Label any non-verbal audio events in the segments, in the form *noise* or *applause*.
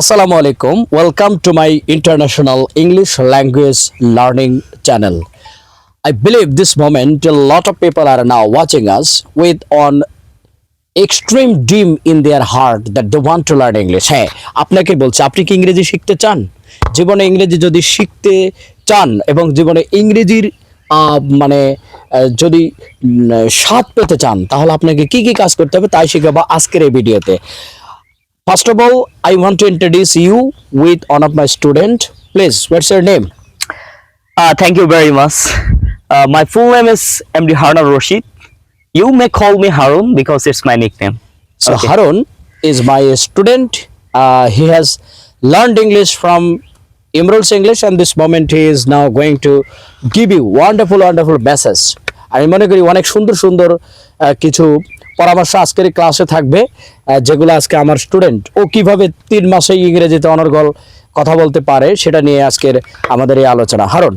আসসালামু আলাইকুম। Welcome to my international English language learning channel I believe this moment lot of people are now watching us with an extreme dream in their heart that they want to learn English হ্যাঁ আপনাকে বলছে, আপনি কি ইংরেজি শিখতে চান? জীবনে ইংরেজি যদি শিখতে চান এবং জীবনে ইংরেজির মানে যদি স্বাদ পেতে চান, তাহলে আপনাকে কি কি কাজ করতে হবে তাই শিখাবো আজকের এই ভিডিওতে First of all, I want to introduce you with one of my student. Please, what's your name? Uh, thank you very much. Uh, my full name is MD Harun Rashid. You may call me Harun because it's my nickname. So Okay. Harun is my student. Uh, he has learned English from Emerald's English, and this moment he is now going to give you wonderful, wonderful message. আমি মনে করি অনেক সুন্দর সুন্দর কিছু পরামর্শ আজকের ক্লাসে থাকবে যেগুলো আজকে আমার স্টুডেন্ট ও কীভাবে তিন মাসে ইংরেজিতে অনর্গল কথা বলতে পারে সেটা নিয়ে আজকের আমাদের এই আলোচনা। Harun?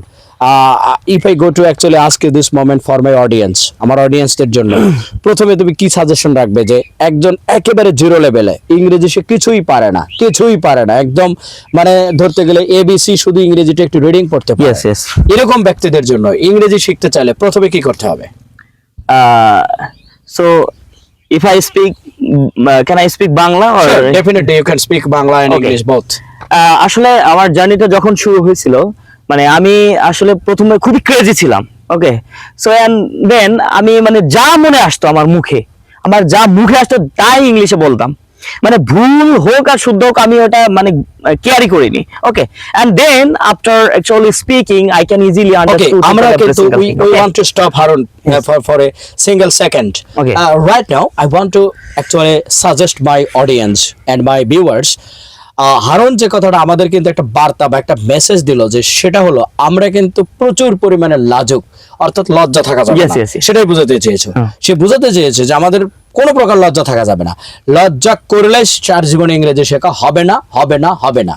If I go to actually আজকে this moment for my audience আমার অডিয়েন্সদের জন্য প্রথমে তুমি কি সাজেশন রাখবে যে একজন একেবারে জিরো লেভেলে ইংরেজি সে কিছুই পারে না কিছুই পারে না একদম মানে ধরতে গেলে এবিসি শুধু ইংরেজিটা একটু রিডিং পড়তে পারে Yes, yes. এরকম ব্যক্তিদের জন্য ইংরেজি শিখতে চাইলে প্রথমে কি করতে হবে so, if I speak, uh, can I speak Bangla or? Definitely you can speak Bangla and Okay. English both আসলে আমার জার্নিটা যখন শুরু হয়েছিল মানে আমি আসলে প্রথমে খুবই ক্রেজি ছিলাম ওকে সো অ্যান্ড দেন আমি মানে যা মনে আসতো আমার মুখে আমার যা মুখে আসতো তাই ইংলিশে বলতাম। মানে ভুল হোক আর শুদ্ধ হোক আমি ওটা মানে কেয়ারই করিনি okay and then after actually speaking I can easily understood আমরা কিন্তু want to stop Harun uh, for, for a single second. Okay. Uh, right now, I want to actually suggest my audience Harun যে কথাটা আমাদের কিন্তু একটা বার্তা বা একটা মেসেজ দিল যে সেটা হলো আমরা কিন্তু প্রচুর পরিমাণে লাজুক অর্থাৎ লজ্জা থাকা যাবে. সেটাই বুঝাতে চেয়েছো হ্যাঁ। সে বুঝাতে চেয়েছে যে আমাদের কোনো প্রকার লজ্জা থাকা যাবে না। লজ্জা করলে চার জীবনে ইংরেজি শেখা হবে না হবে না হবে না.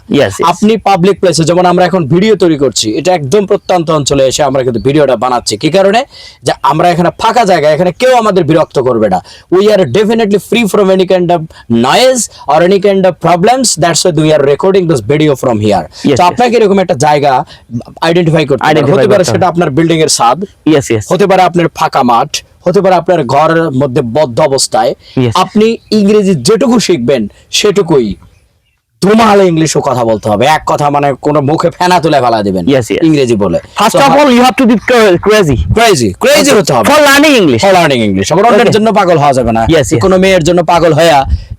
আপনি পাবলিক প্লেসে যেমন আমরা এখন ভিডিও তৈরি করছি এটা একদম প্রত্যন্ত অঞ্চলে এসে আমরা কিন্তু ভিডিওটা বানাচ্ছি। কি কারণে? যে আমরা এখানে ফাঁকা জায়গায় এখানে কেউ আমাদের বিরক্ত করবে না। We are definitely free from any kind of noise or any kind of problems that's we are recording this video from here তো আপনাকে এরকম একটা জায়গা আইডেন্টিফাই করতে হতে পারে সেটা আপনার বিল্ডিং এর ইয়েস হতে পারে আপনার ফাঁকা মাঠ। হতে পারে আপনার ঘরের মধ্যে বদ্ধ অবস্থায়। আপনি ইংরেজি যেটুকু শিখবেন সেটুকুই ধুমালে ইংলিশও কথা বলতে হবে। এক কথা মানে কোনো মুখে ফেনা তুলে ফেলা দিবেন. ইংরেজি বলে। First of all you have to be crazy crazy crazy হতে হবে। For learning English for learning English আবার অন্যের জন্য পাগল হওয়া যাবে না. কোনো মেয়ের জন্য পাগল হয়ে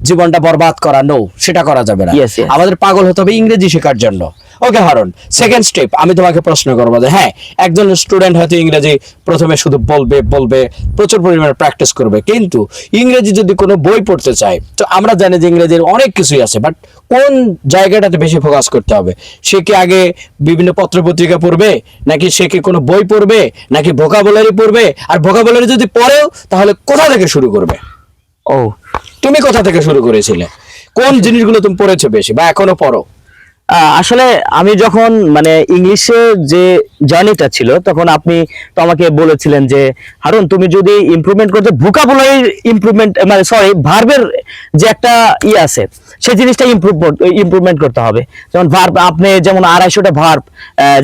জীবনটা বরবাদ করা নো সেটা করা যাবে না. আমাদের পাগল হতে হবে ইংরেজি শেখার জন্য। ওকে হারুন সেকেন্ড স্টেপ আমি তোমাকে প্রশ্ন করব যে হ্যাঁ একজন স্টুডেন্ট হয়তো ইংরেজি প্রথমে শুধু বলবে বলবে প্রচুর পরিমাণে প্র্যাকটিস করবে কিন্তু ইংরেজি যদি কোনো বই পড়তে চায় তো আমরা জানি যে ইংরেজির অনেক কিছুই আছে বাট কোন জায়গাটাতে বেশি ফোকাস করতে হবে? সে কি আগে বিভিন্ন পত্র পত্রিকা পড়বে নাকি সে কি কোনো বই পড়বে নাকি ভোকাবুলারি পড়বে? আর ভোকাবুলারি যদি পড়েও তাহলে কোথা থেকে শুরু করবে? ও। তুমি কোথা থেকে শুরু করেছিলে? কোন জিনিসগুলো তুমি পড়েছো বেশি বা এখনও পড়ো? আসলে আমি যখন মানে ইংলিশে যে জার্নিটা ছিল, তখন আপনি তো আমাকে বলেছিলেন যে, হারুন, তুমি যদি ইমপ্রুভমেন্ট করতে ভোকাবুলারির ইমপ্রুভমেন্ট মানে সরি ভার্বের যে একটা ই আছে, সেই জিনিসটা ইমপ্রুভ ইমপ্রুভমেন্ট করতে হবে। যেমন ভার্ব আপনি যেমন আড়াইশোটা ভার্ব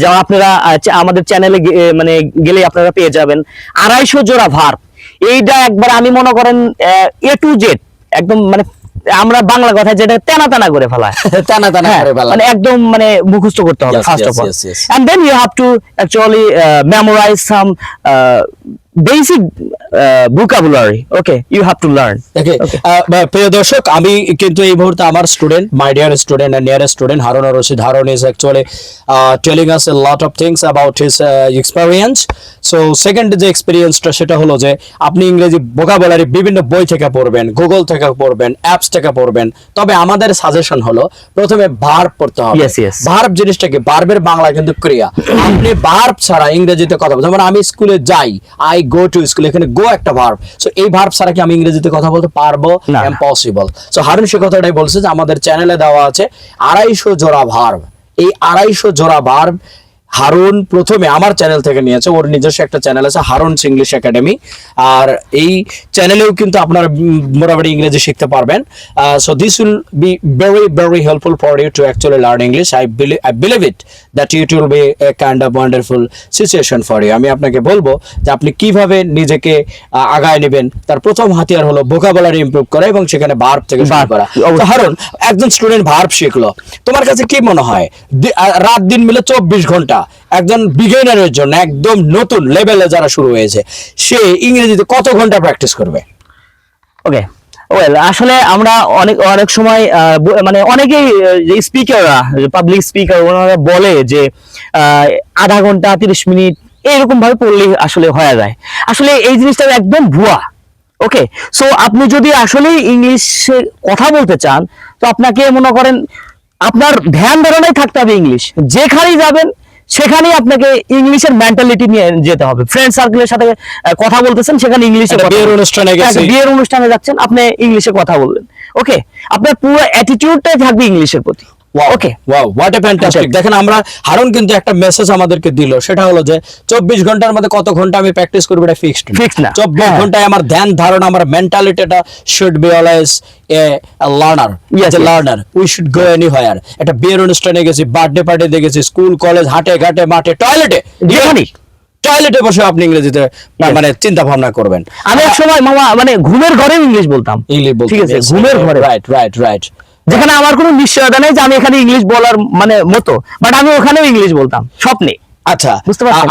যেমন আপনারা আমাদের চ্যানেলে মানে গেলে আপনারা পেয়ে যাবেন। আড়াইশো জোড়া ভার্ব এইটা একবার আমি মনে করেন এ টু জেড একদম মানে আমরা বাংলা কথা যেটা তেনা তেনা করে ফেলা *laughs* তেনা তেনা হ্যাঁ, করে ফেলা মানে একদম মানে মুখস্থ করতে হবে first of all and then you have to actually memorize actually uh, memorize some uh, basic uh, vocabulary. Okay you have to learn. Okay, ah, বা- প্রিয় দর্শক আমি কিন্তু এই মুহূর্তে আমার student my dear student and nearest student Harun Rashid. Harun is actually telling us a lot of things about his experience so second যে এক্সপিরিয়েন্সটা সেটা হলো যে আপনি ইংরেজি ভোকাবুলারি বিভিন্ন বই থেকে পড়বেন গুগল থেকে পড়বেন অ্যাপস থেকে পড়বেন। তবে আমাদের সাজেশন হলো প্রথমে ভার্ব পড়তে হবে. ভার্ব জিনিসটা কি? ভার্বের বাংলা কিন্তু ক্রিয়া। আপনি ভার্ব ছাড়া ইংরেজিতে কথা যেমন আমি স্কুলে যাই আই গো টু স্কুল এখানে গো একটা ভার্ব সো এই ভার্ব ছাড়া কি আমি ইংরেজিতে কথা বলতে পারব। ইম্পসিবল সো হারুন সে কথাটাই বলছে যে আমাদের চ্যানেলে দেওয়া আছে আড়াইশো জোড়া ভার্ব এই আড়াইশো জোড়া ভার্ব হারুন প্রথমে আমার চ্যানেল থেকে নিয়েছে। ওর নিজস্ব একটা চ্যানেল আছে হারুন ইংলিশ একাডেমি আর এই চ্যানেলেও কিন্তু আপনারা মোটামুটি ইংরেজি শিখতে পারবেন। So this will be very very helpful for you to actually learn English I believe I believe it that it will be a kind of wonderful situation for you আমি আপনাকে বলব যে আপনি কীভাবে নিজেকে আগায় নেবেন। তার প্রথম হাতিয়ার হলো ভোকাবুলারি ইমপ্রুভ করা এবং সেখানে ভার্ব থেকে শুরু করা। হারুন একজন স্টুডেন্ট ভার্ব শিখলো। তোমার কাছে কি মনে হয়? রাত দিন মিলে চব্বিশ ঘণ্টা। একজন বিগিনারের জন্য, একদম নতুন লেভেলে যারা শুরু হয়েছে, সে ইংরেজিতে কত ঘণ্টা প্র্যাকটিস করবে? ওকে ওয়েল আসলে আমরা অনেক অনেক সময় মানে অনেকেই স্পিকাররা পাবলিক স্পিকার ওনারা বলে যে আধা ঘণ্টা, তিরিশ মিনিট এরকম ভাবে পড়লে আসলে হয়ে যায়। আসলে এই জিনিসটা একদম ভুয়া। ওকে সো আপনি যদি আসলে ইংলিশে কথা বলতে চান, তো আপনাকে মনে করেন, আপনার ধ্যান ধারণাই থাকতে হবে ইংলিশ। যেখানেই যাবেন সেখানেই আপনাকে ইংলিশের মেন্টালিটি নিয়ে যেতে হবে। ফ্রেন্ড সার্কেলের সাথে কথা বলতেছেন সেখানে ইংলিশে বিয়ের অনুষ্ঠানে গেছেন বিয়ের অনুষ্ঠানে যাচ্ছেন আপনি ইংলিশে কথা বলবেন। ওকে আপনার পুরো অ্যাটিটিউডটাই থাকবে ইংলিশের প্রতি। Okay wow what a fantastic দেখেন আমরা হারুন কিন্তু একটা মেসেজ আমাদেরকে দিল। সেটা হলো যে চব্বিশ ঘণ্টার মধ্যে কত ঘণ্টা আমি প্র্যাকটিস করব এটা ফিক্সড Fixed না। চব্বিশ হ্যাঁ। ঘন্টায় আমার ধ্যান ধারণা আমার মেন্টালিটিটা should be always a learner Yes, yes. Learner we should go any একটা বিয়ের অনুষ্ঠানে গেছি বার্থডে পার্টিতে গেছি স্কুল কলেজ হাটে ঘাটে মাঠে টয়লেটে। টয়লেটে বসে আপনি ইংরেজিতে মানে চিন্তা ভাবনা করবেন। আমি এক সময় মামা মানে ঘুমের ঘরে ইংলিশ বলতাম। ইংলিশ বলতে ঠিক আছে ঘুমের ঘরে। রাইট রাইট রাইট যেখানে আমার কোনো নিশ্চয়তা নেই যে আমি এখানে ইংলিশ বলার মানে মতো বাট আমি ওখানেও ইংলিশ বলতাম স্বপ্নে। আচ্ছা বুঝতে পারছেন?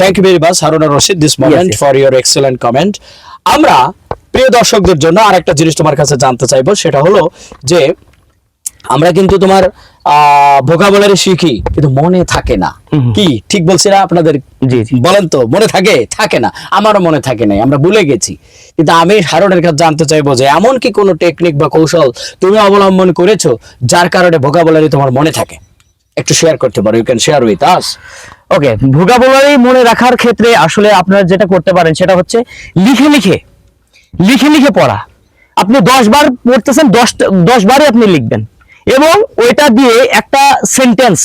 Thank you very much Harun Rashid this moment for your excellent comment আমরা প্রিয় দর্শকদের জন্য আরেকটা জিনিস তোমার কাছে জানতে চাইব সেটা হলো যে আমরা কিন্তু তোমার ভোকাবুলারি শিখি কিন্তু মনে থাকে না। কি? ঠিক বলছি না আপনাদের। বলেন তো মনে থাকে? থাকে না। আমারও মনে থাকে নাই আমরা ভুলে গেছি। কিন্তু আমি হারুনের কাছে জানতে চাইব যে এমন কি কোনো টেকনিক বা কৌশল তুমি অবলম্বন করেছ যার কারণে ভোকাবুলারি তোমার মনে থাকে? একটু শেয়ার করতে পারো you can share with us okay vocabulary মনে রাখার ক্ষেত্রে আসলে আপনারা যেটা করতে পারেন সেটা হচ্ছে লিখে লিখে লিখে লিখে পড়া। আপনি দশ বার পড়তেছেন দশ দশ বারই আপনি লিখবেন। এবং ওইটা দিয়ে একটা সেন্টেন্স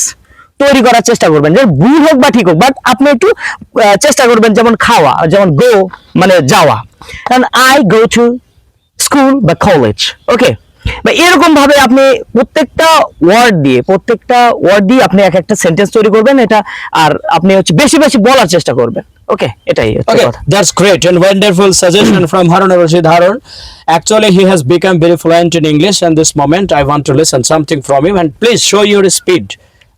তৈরি করার চেষ্টা করবেন, যে ভুল হোক বা ঠিক হোক বাট আপনি একটু চেষ্টা করবেন যেমন খাওয়া, যেমন গো মানে যাওয়া। কারণ আই গো টু স্কুল বা কলেজ ওকে বা এরকম ভাবে আপনি প্রত্যেকটা ওয়ার্ড দিয়ে প্রত্যেকটা ওয়ার্ড দিয়ে আপনি এক একটা সেন্টেন্স তৈরি করবেন এটা আর আপনি হচ্ছে বেশি বেশি বলার চেষ্টা করবেন ওকে এটাই কথা that's great and wonderful suggestion from Harun Rashid Harun. Actually, he has become very fluent in English, and this moment I want to listen something from him. And please show your speed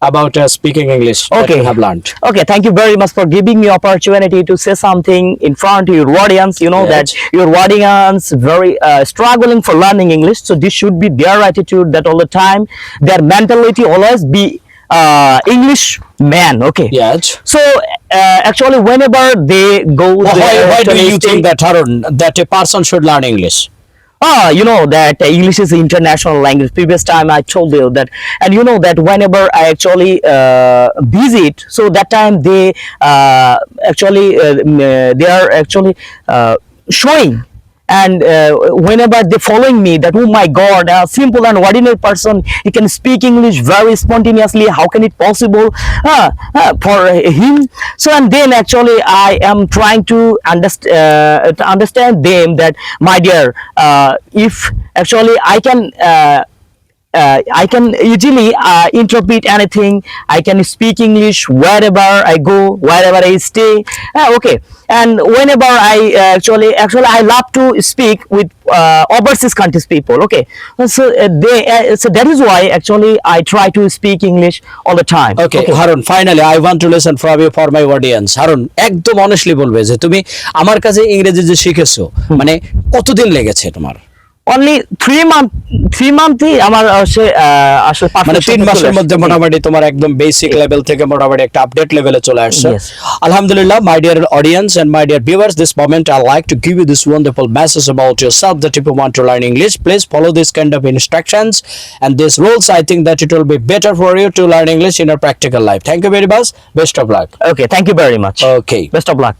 about uh, speaking English that Okay. you have learned. Okay, thank you very much for giving me opportunity to say something in front of your audience. You know Yes. that your audience very uh, struggling for learning English, so this should be their attitude that all the time their mentality always be uh, English man. Okay. Yes. So uh, actually, whenever they go, Why, why do you think that Harun that a person should learn English? Ah, you know that English is international language. Previous time I told you that, and you know that whenever I actually uh, visit, so that time they uh, actually uh, they are actually uh, showing. And uh, whenever they following me, that oh my God, a simple and ordinary person, he can speak English very spontaneously. How can it possible uh, uh, for him? So and then actually I am trying to understand uh, to understand them that my dear, uh, if actually I can. Uh, uh, I can easily uh, interpret anything. I can speak English wherever I go, wherever I stay. Uh, okay, and whenever I uh, actually actually I love to speak with uh, overseas countries people. Okay, so uh, they uh, so that is why actually I try to speak English all the time. Okay, Harun finally I want to listen from you for my audience Harun একদম honestly বলবে যে তুমি আমার কাছে ইংরেজি যে শিখেছো মানে কতদিন লেগেছে তোমার অনলি থ্রি মান্থ থ্রি মান্থই আমার uh, সে uh, আসলে মানে তিন মাসের মধ্যে মোটামুটি তোমার একদম বেসিক লেভেল থেকে মোটামুটি একটা আপডেট লেভেলে চলে আসছে. আলহামদুলিল্লাহ my dear audience and my dear viewers this moment I like to give you this wonderful message about yourself that if you want to learn English please follow this kind of instructions and these rules I think that it will be better for you to learn English in your practical life thank you very much best of luck Okay, thank you very much. okay Best of luck.